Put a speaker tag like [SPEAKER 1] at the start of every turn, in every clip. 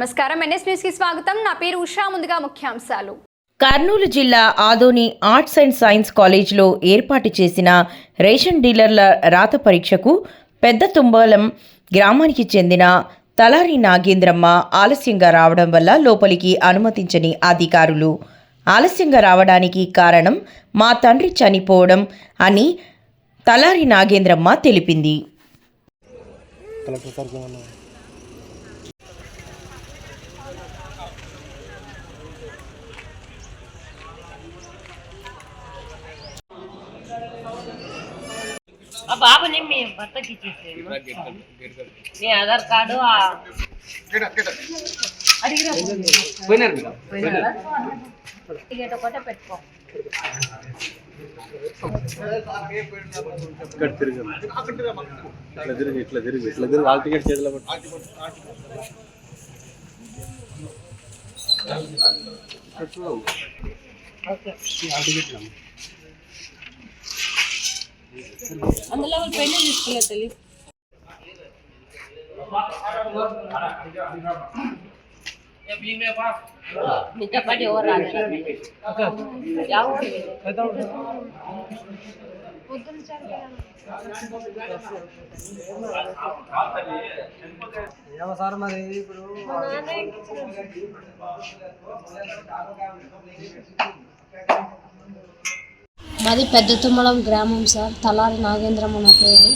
[SPEAKER 1] నమస్కారం. ఎన్ఎస్ న్యూస్కి స్వాగతం. నా పేరు ఉషా. ముందుగా ముఖ్యాంశాలు.
[SPEAKER 2] కర్నూలు జిల్లా ఆదోని ఆర్ట్స్ అండ్ సైన్స్ కాలేజ్లో ఏర్పాటు చేసిన రేషన్ డీలర్ల రాత పరీక్షకు పెద్ద తుంబాలం గ్రామానికి చెందిన తలారి నాగేంద్రమ్మ ఆలస్యంగా రావడం వల్ల లోపలికి అనుమతించని అధికారులు. ఆలస్యంగా రావడానికి కారణం మా తండ్రి చనిపోవడం అని తలారి నాగేంద్రమ్మ తెలిపింది.
[SPEAKER 3] ఆ బాబుని మీ భర్తకి ఇచ్చేసేయండి మీ ఆధార్ కార్డు ఆ అడిగిరా? టికెట్ ఒకటే పెట్టుకో.
[SPEAKER 4] ఇక్కడ తిరిగి ఇట్లా తిరిగి ఇట్లా తిరిగి ఇట్లా తిరిగి వాళ్ళ టికెట్ చేతిలో
[SPEAKER 3] ఓకే. అందులో వాళ్ళు పెళ్లి తీసుకోలేదు తెలియదు మీతో పాటు ఎవరు రాలేదు ఎవరు
[SPEAKER 4] ఏమో సార్ మరి ఇప్పుడు
[SPEAKER 5] మాది పెద్ద తుమ్మలం గ్రామం సార్. తలారి నాగేంద్రమ్మ నా పేరు.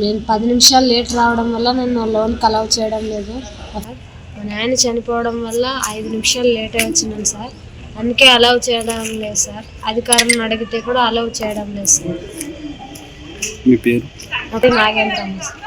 [SPEAKER 5] నేను పది నిమిషాలు లేట్ రావడం వల్ల నన్ను లోన్ కలవ్ చేయడం లేదు. మా నాయన చనిపోవడం వల్ల ఐదు నిమిషాలు లేట్ అయి వచ్చినాను సార్. అందుకే అలౌ చేయడం లేదు సార్. అధికారులను అడిగితే కూడా అలౌ చేయడం లేదు సార్.
[SPEAKER 4] మీ పేరు
[SPEAKER 5] నాగేంద్రమ్మ సార్.